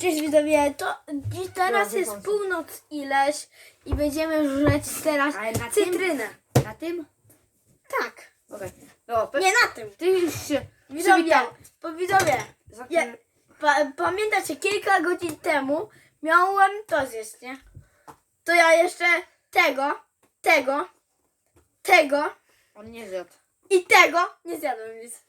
Cześć widzowie, to dziś teraz jest północ ileś i będziemy żreć teraz Ale na tym? cytrynę. Na tym? Tak. Okej. No, pe- Nie na tym. ty już się Widzowie, bo widzowie, ja, pa, pamiętacie, kilka godzin temu miałem to zjeść, nie? To ja jeszcze tego, tego, tego On nie zjadł. i tego nie zjadłem nic.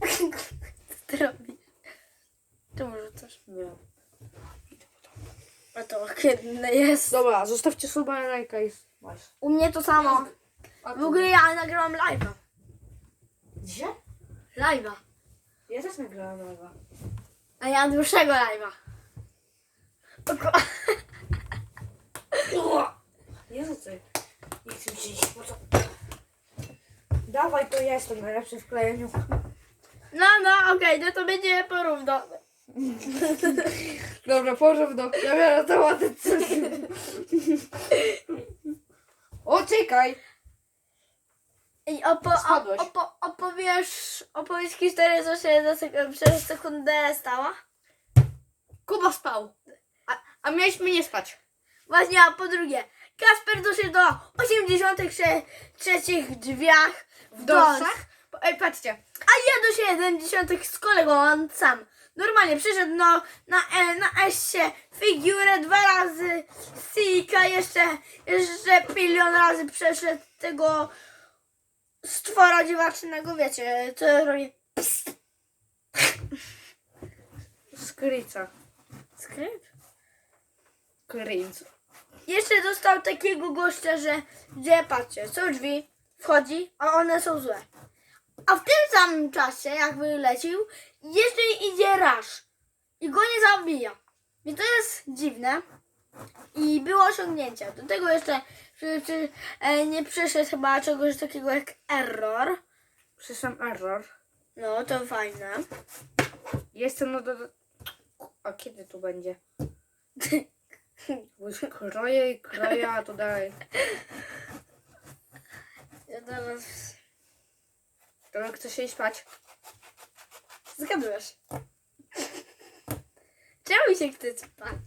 Co ty robisz? Czemu rzucasz? Nie. A to ohydne jest. Dobra, zostawcie suba na lajka i masz. U mnie to samo. W ogóle ja nagrałam live'a. Gdzie? Live'a. Ja też nagrałam live'a. A ja dłuższego live'a. Nie rzucaj. Nie chcę mi się iść, co? Dawaj, to ja jestem najlepszy w klejeniu. No, no, okej, no to będzie porówno. Dobra, porządno. Ja biorę to ładne O, czekaj. I opo, Spadłeś. opo, opowiesz, opowiedz historię, co się za sek- przez sekundę stała? Kuba spał. A, a mieliśmy nie spać. Właśnie, a po drugie, Kasper doszedł do 83 drzwiach w W dorsach? Ej, patrzcie. a ja do 70 z kolegą, on sam. Normalnie przyszedł no, na, e, na S figurę dwa razy, Sika jeszcze, jeszcze milion razy przeszedł tego stwora dziwacznego, wiecie, co robi pst, Skryca. skrypt. Kryc. Jeszcze dostał takiego gościa, że gdzie patrzcie, są drzwi, wchodzi, a one są złe. A w tym samym czasie, jak wylecił, jeszcze idzie rasz i go nie zabija. I to jest dziwne. I było osiągnięcie. Do tego jeszcze czy, czy, e, nie przeszedł chyba czegoś takiego jak error. Przyszłam error. No, to fajne. Jestem no do... A kiedy tu będzie? Bo już kroję i kroję, a dalej. Ja teraz To chce się iść spać. zgadujesz. Czemu się chce spać?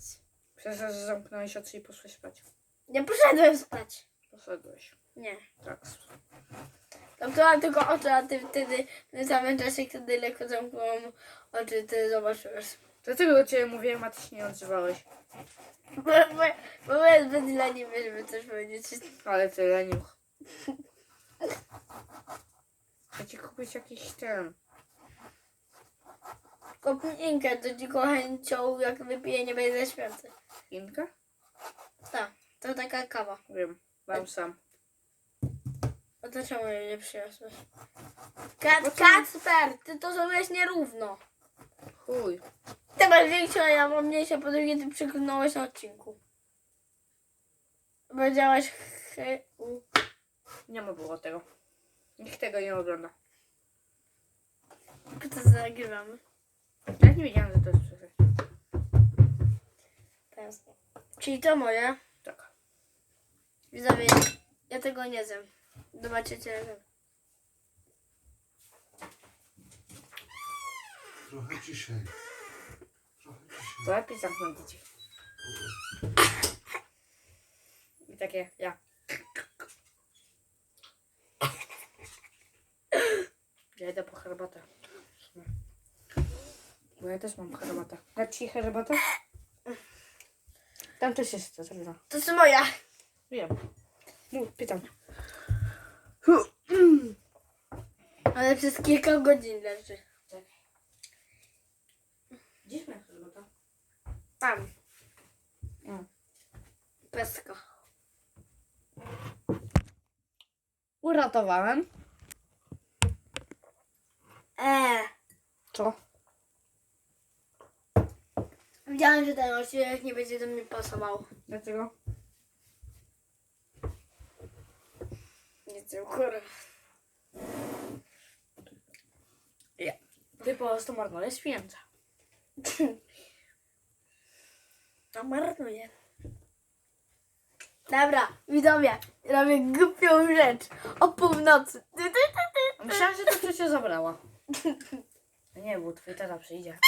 Przez to, że zamknąłeś oczy i poszłeś spać. Nie poszedłem spać. Poszedłeś. Nie. Tak. Zamknęłam tylko oczy, a ty wtedy w tym samym czasie, kiedy lekko zamknęłam oczy, ty zobaczyłeś. Dlatego do ciebie mówiłem, a ty się nie odzywałeś. Bo, bo, bo byłem zbyt leniwy, żeby coś powiedzieć. Ale ty leniuch. Chcę ci kupić jakiś ten. Kopninkę, to ci chęcią, jak wypiję, nie będę śpiący. Inka? Tak, to taka kawa. Wiem. Mam sam. A to czemu jej nie przyniosłeś? Kat, Kacper, ty to zrobiłeś nierówno. Chuj. Ty masz większą, a ja mam mniejsze, po drugie ty przyklnąłeś na odcinku. Powiedziałaś he, u. Nie ma było tego. Nikt tego nie ogląda. To zagrywamy. Ja nie wiedziałem, że to jest. Teraz. Czyli to moje. Tak. Widzowie, ja tego nie zjem. Zobaczycie. razem. Trochę ciszej. Trochę ciszej. To lepiej zamknąć dzieci. I takie, ja. Ja idę po herbatę. Bo ja też mam herbatę. Dać ci herbatę? Tam też jest cytryna. To jest moja. Wiem. Mów, pytam. Ale przez kilka godzin leży. Gdzieś moja herbata? Tam. Mm. Peska. Uratowałem. Eee. Co? Wiedziałem, że ten odcinek nie będzie do mnie pasował. Dlaczego? Nie wiem, kurwa. Ja. Ty po prostu marnujesz pieniądze. To marnuje. Dobra, widzowie, robię głupią rzecz. O północy. Myślałam, że to ciocia zabrała. Nie, bo twój tata przyjdzie.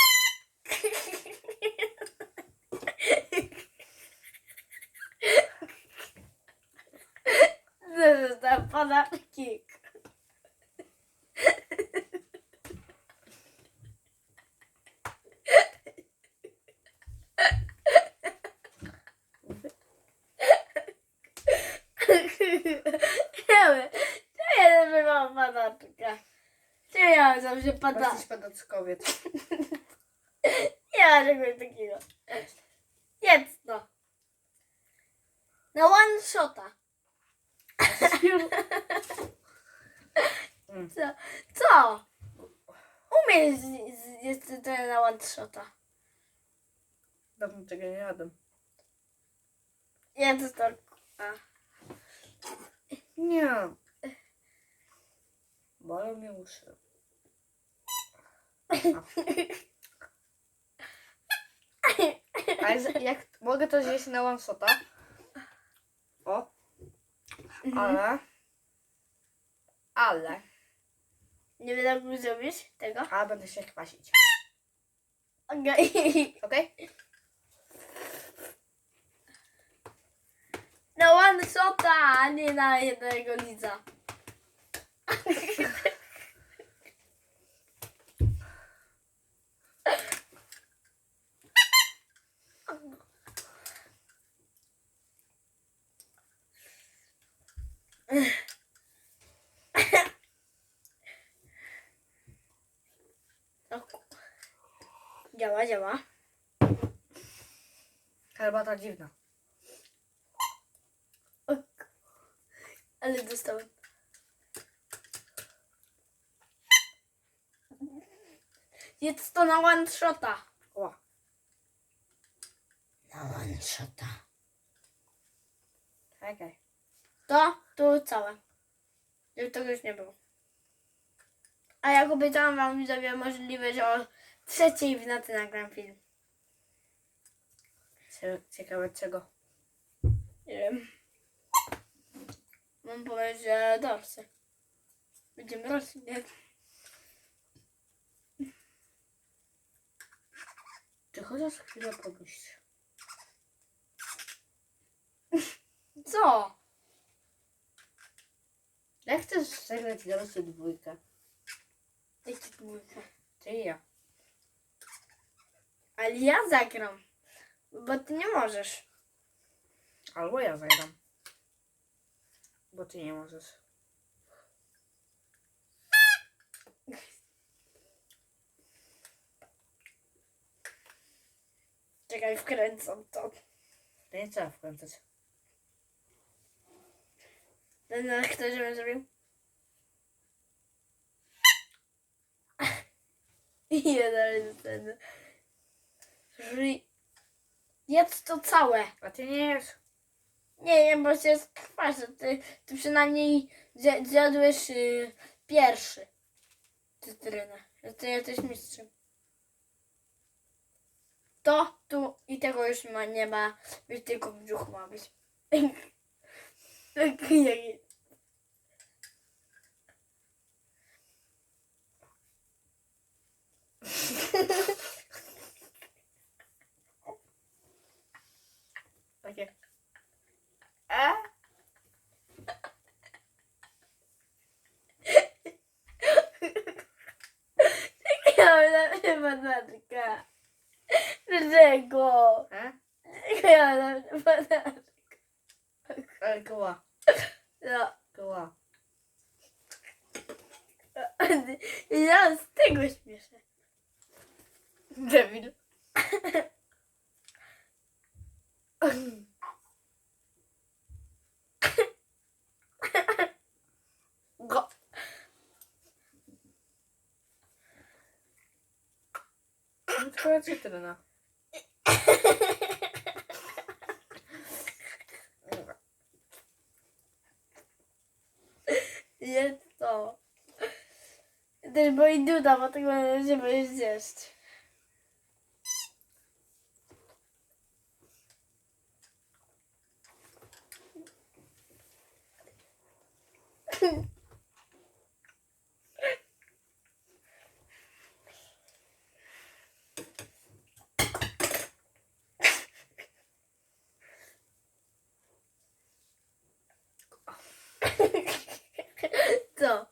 Został podatki. Nie to ja nie mam padaczka. Czy ja zawsze pada? Jesteś padackowiec. Nie ma czegoś takiego. Jedz to. Na one shota. Mm. Co? Co? Umiesz zjeść to na one shota. Dawno tego nie jadłem. Jedz to. A. Nie. Bolą mnie uszy. A jak, jak mogę to zjeść na one shota? O. Ale. Ale. Nie wiem jak zrobisz tego. A będę się kwasić. Okej. Okej? Na one shota, a nie na jednego lidza. O ku- Działa, działa. Herbata dziwna. O Ale dostałem. Jedz to na one shota. O. Na one shota. Czekaj. To tu całe. Żeby tego już nie było. A jak obiecałam wam widzowie możliwe, że o trzeciej w nocy nagram film. Cie- Ciekawe czego. Nie wiem. Mam pomysł, że dorsy. Będziemy rosli, nie? Czy chociaż chwilę pomyśl. Co? Jak chcesz zagrać dorosły dwójkę? Jaki dwójka? Ty i ja. Ale ja zagram. Bo ty nie możesz. Albo ja zagram. Bo ty nie możesz. Czekaj, wkręcam to. To nie trzeba wkręcać. Ten jak to, żebym zrobił? Jeden, ten. Ży... Jedz to całe. A ty nie jesz. Nie, nie, bo się skwaszę. Ty, ty przynajmniej zja- zjadłeś y, pierwszy cytrynę. Że Ty jesteś mistrzem. To, tu i tego już ma, nie ma. Być tylko w brzuchu ma być. Jaki- Takie. E? Ja mam banatka. Dlaczego? E? Ja mam banatka. Ale koła. No. Koła. Ja z tego śmieszę. Debil. Go. No twoja cytryna. Jest to. Też boi duda, bo tego nie będziesz zjeść. Co?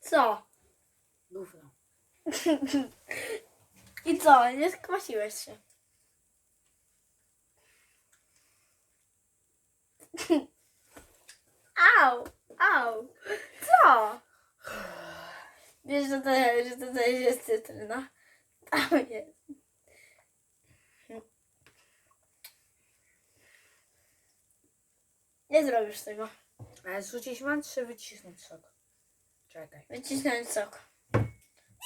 Co? Gówno. I co? Nie skwasiłeś się. Co? Wiesz, że to, że to też jest cytryna? Tam jest. Nie zrobisz tego. Ale zrzucić mam czy wycisnąć sok? Czekaj. Wycisnąć sok.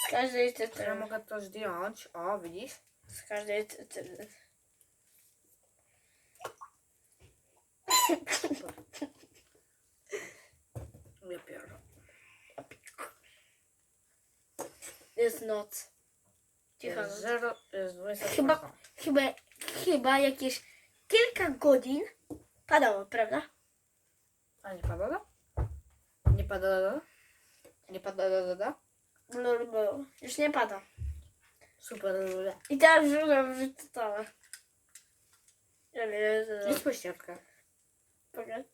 Z każdej Ja cytryny. mogę to zdjąć. O, widzisz? Z każdej cytryny. Ja pierdolę. Jest noc. Cicho Jest noc. zero, jest 20 Chyba, chyba, chyba jakieś kilka godzin padało, prawda? A nie pada? da? Nie pada? da? Nie pada? da, da, da? Blur, blur. Już nie pada. Super. I teraz już wyczytała. Ja wiem, że Jest pościelka. Pokaż.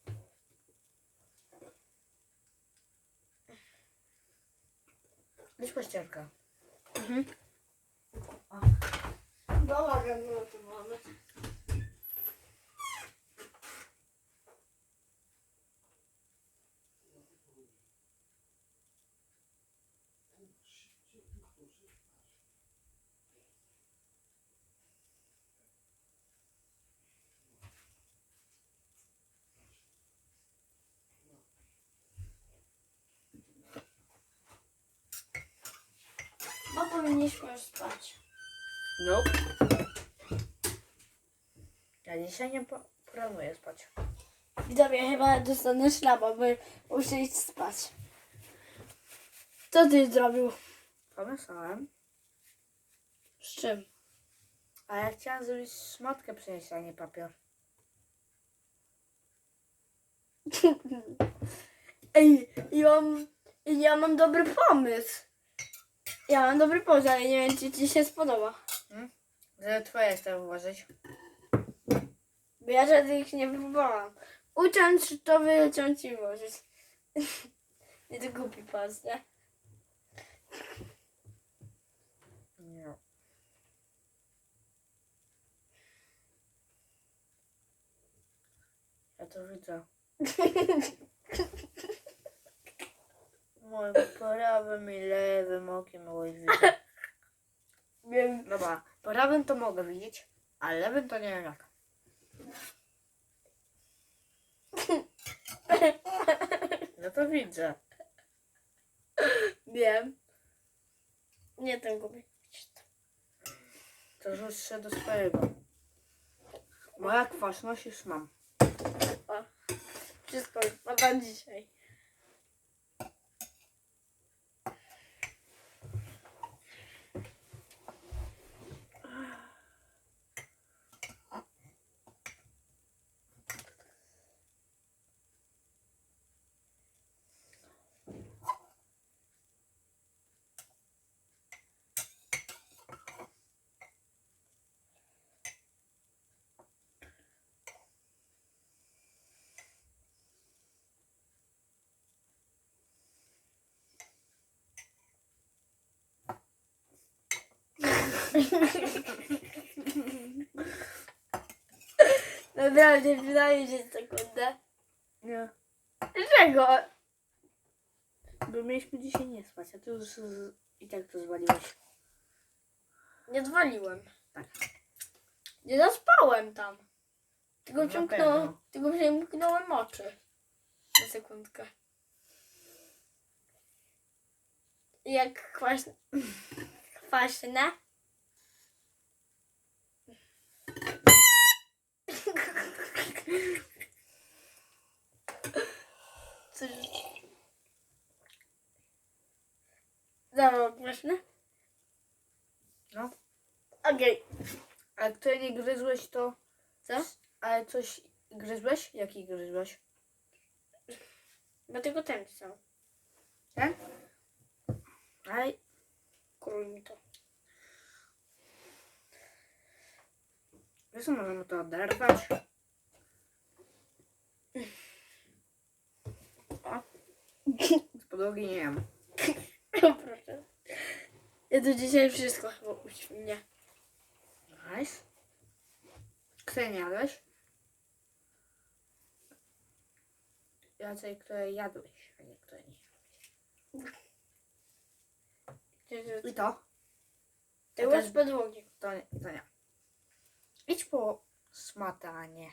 Jest pościelka. Mhm. Bałagan no powinniśmy już spać. Nope. Ja dzisiaj nie po- planuję spać. Widzowie, chyba dostanę szlaba, bo muszę iść spać. Co ty zrobił? Pomyślałem. Z czym? A ja chciałam zrobić szmatkę przynieść, a nie papier. Ej, ja mam, ja mam dobry pomysł. Ja mam dobry pomysł, ale nie wiem, czy ci się spodoba. Żeby twoje chcę włożyć. Bo ja żadnych nie próbowałam. Ucząc, to wylecią ci włożyć. nie to głupi pas, nie? Nie. Ja to widzę. Moim prawym i lewym okiem mogę widzieć. Wiem. Dobra, prawym to mogę widzieć, a lewym to nie wiem jak. No to widzę. Wiem. Nie ten głupi. To rzuć się do swojego. Moja kwaśność już mam. Wszystko już pada dzisiaj. Naprawdę, wydaje się sekundę. Nie. Dlaczego? Bo mieliśmy dzisiaj nie spać, a ty już z... i tak to zwaliłeś. Nie zwaliłem. Tak. Nie zaspałem tam. Tylko Na przymknąłem, pewno. tylko przymknąłem oczy. Na sekundkę. Jak kwaśne. Kwaśne. Coś. Zawał kwaśne? No. Okej. A ty nie gryzłeś to... Co? Ale coś gryzłeś? Jaki gryzłeś? Bo tylko ten chciał. Ten? Ale Król mi to. wiesz co, możemy to oderwać. Z podłogi nie wiem. No proszę. Ja tu dzisiaj wszystko chyba uśmienię. Nice. Które nie jadłeś? Jacek, które jadłeś, a nie które nie. I to? Ty łyż podłogi. To nie. To nie. Idź po smatanie.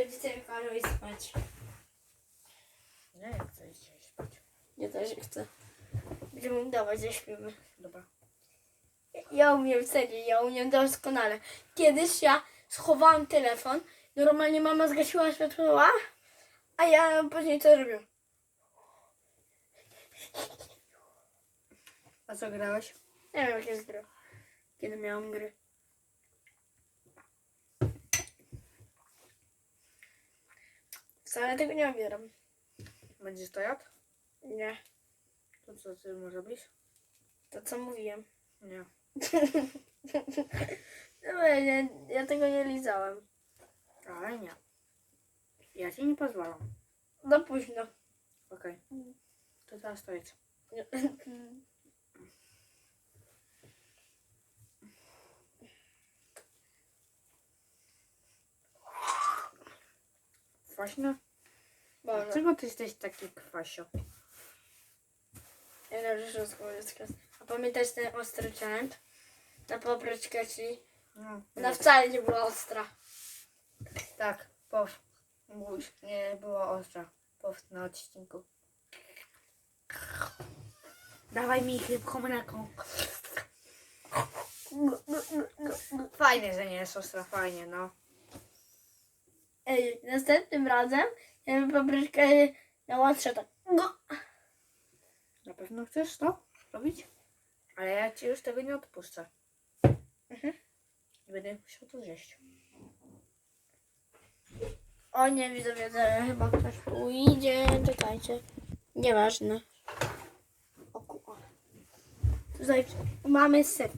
Rodzice każą iść spać. Nie, chcesz dzisiaj spać. Ja też chcę. Będziemy udawać, że śpimy. Dobra. Ja umiem serio, ja umiem doskonale. Kiedyś ja schowałam telefon, normalnie mama zgasiła światła, a ja później co robię? A co grałeś? Nie wiem jakie gry. Kiedy miałam gry. Wcale tego nie wybieram. Będziesz to jadł? Nie, To co ty mu robisz? to co mówiłem. Nie. No ja, nie, ja tego nie lizałem. Ale nie. Ja ci nie pozwalam. No późno. Okej. To teraz to jedz. Kwaśne? Boże. Dlaczego ty jesteś taki kwasio? Ja wiem, że kres. A pamiętasz ten ostry challenge? Ta papryczka, czyli No, ona wcale nie była ostra. Tak, pow. Mówisz, nie była ostra. Pow na odcinku. Dawaj mi chybką ręką. Fajnie, że nie jest ostra, fajnie, no. Ej, następnym razem ja bym papryczkę na łatrze tak. No. Na pewno chcesz to robić? Ale ja ci już tego nie odpuszczę. I będę musiał to zjeść. O nie, widzowie, zaraz chyba ktoś pójdzie. Czekajcie. Nieważne. O ku- o. Tutaj mamy syp.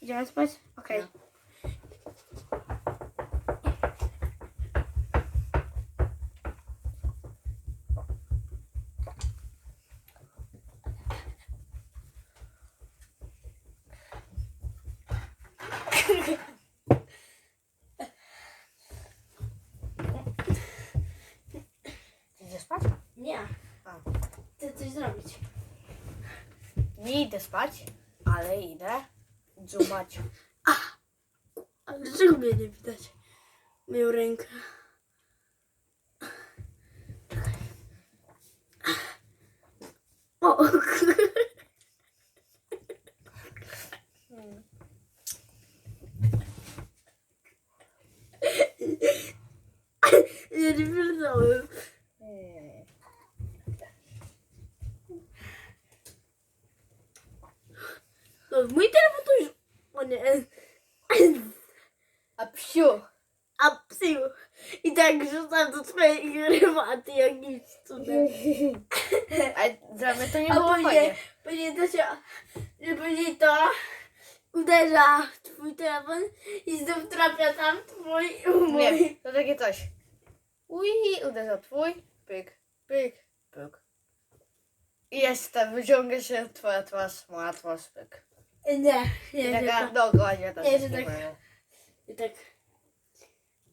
Idziemy spać? Okej. No. Ty idziesz spać? Nie. A. Chcę coś zrobić. Nie idę spać, ale idę dżumać. A dlaczego mnie nie widać? Moją rękę. O! Ja nie pierdolę. No, mój telefon to już... O nie. A psiu! A psy. I tak rzucam do gry, a ty jak nic cudem. A dla mnie to nie A było później, fajnie. później to się, że później to uderza w twój telefon i znów trafia tam twój i mój. Nie, to takie coś. Ui, uderza twój, pyk, pyk, pyk. I jest tam, wyciąga się twoja twarz, moja twarz, pyk. Nie, nie, I nie, taka to, dookoła też nie, że nie tak- i tak.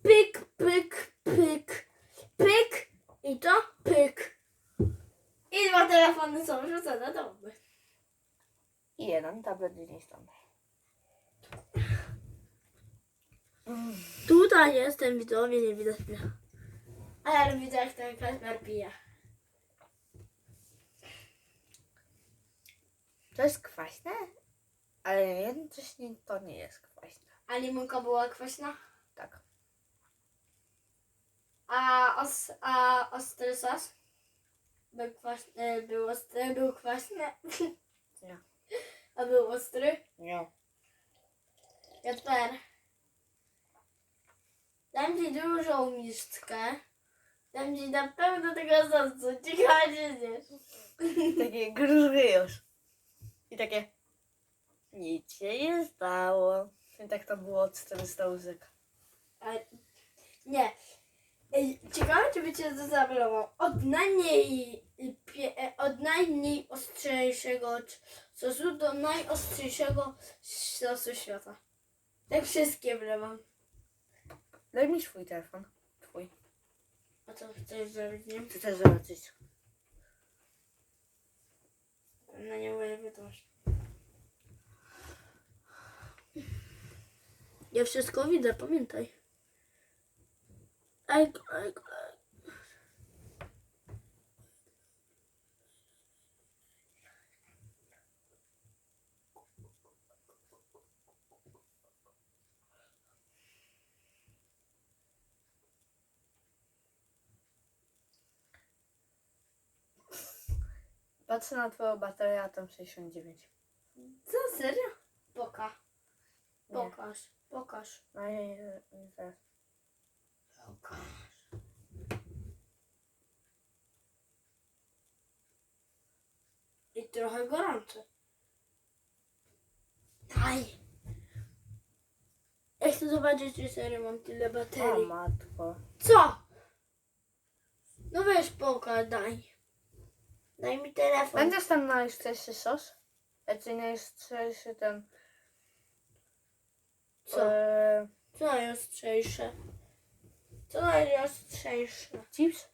Pyk, pyk, pyk, pyk i to pyk. I dwa telefony są rzucone do mnie. I jeden tablet gdzieś tam. Tutaj jestem, widzowie, nie widać mnie. A ja widzę, jak ten Kasper pije. To jest kwaśne? Ale jednocześnie to nie jest kwaśne. A limonka była kwaśna? Tak. A, os, a ostry sos? Był kwaśny, był ostry, był kwaśny. Nie. A był ostry? Nie. Jasper. Dam ci dużą miskę. Dam ci na pewno tego sosu. Ciekawe, zjesz. Takie gruźby już. I takie... Nic się nie stało. I tak to było od 400 łzek. Ale nie. Ej, Ciekawe, czy by cię zablował. Od najmniej, pie, e, od najmniej ostrzejszego sosu do najostrzejszego sosu świata. Tak wszystkie wlewam. Daj mi swój telefon. Twój. A co chcesz zrobić, nie? Ty też zobaczyć. Na nie mówię wiadomość. Ja wszystko widzę, pamiętaj. Ej, ej, ej. Patrzę na twoją baterię, a tam 69. Co, serio? Poka. Nie. Pokaż, pokaż. No nie, nie, nie teraz. I trochę gorący. Daj. Ja chcę zobaczyć, czy serio mam tyle O baterii. matko. Co? No weź poka, daj. Daj mi telefon. Będziesz tam najostrzejszy sos? Znaczy najostrzejszy ten... Co? E, Co najostrzejsze? Co najostrzejsze? chips?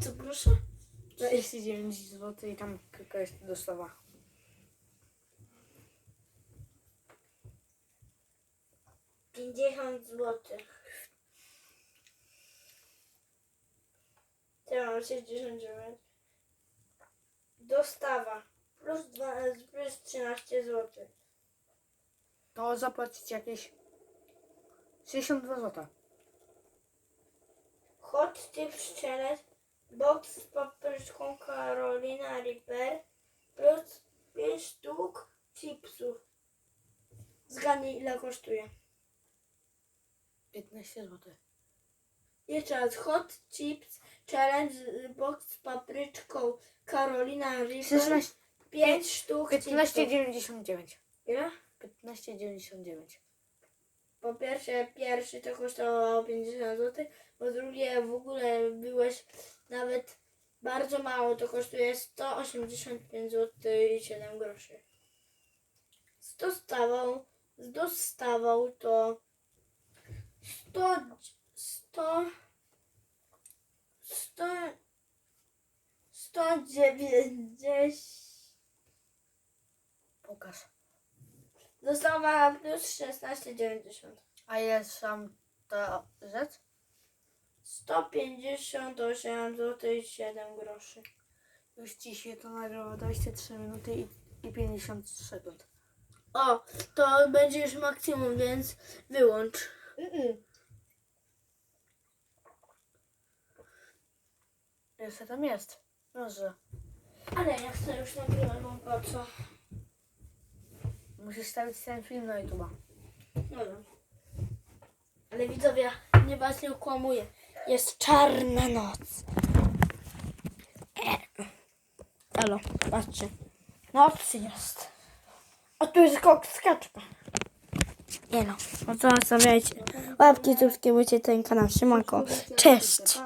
Co proszę? 49 zł i tam kilka jest dostawa. Pięćdziesiąt złotych. Ja mam 69. Dostawa. Plus, dwa, plus 13 zł. To zapłacić jakieś 62 zł. Hot chip szczelec. Box z papryczką Carolina Reaper. Plus 5 sztuk chipsów. Zgadnij ile kosztuje. 15 zł. Jeszcze raz hot chips challenge z- box z papryczką Carolina Reaper. 16, 5 sztuk chipsów. 15,99. Ile? 15,99. Po pierwsze, pierwszy to kosztowało 50 zł, po drugie w ogóle byłeś nawet bardzo mało, to kosztuje 185 zł i 7 groszy. Z dostawą, z dostawą to 100, 100, 100, 190, Pokaż. dostawa plus 16,90. A jest sam ta rzecz? 158 zł i 7 groszy. Już ci się to nagrywa 23 minuty i, i 50 sekund. O, to będzie już maksimum, więc wyłącz. Jeszcze tam jest. Może. Ale ja chcę już nagrywać, bo po co? Musisz stawić ten film na YouTube'a. Wiem. Ale widzowie, nie was nie okłamuję. Jest czarna noc. E. Halo, patrzcie. Noc jest. A tu jest kok z kaczka. Nie no, no to zostawiajcie. Łapki, subskrybujcie ten kanał. Siemanko. Cześć.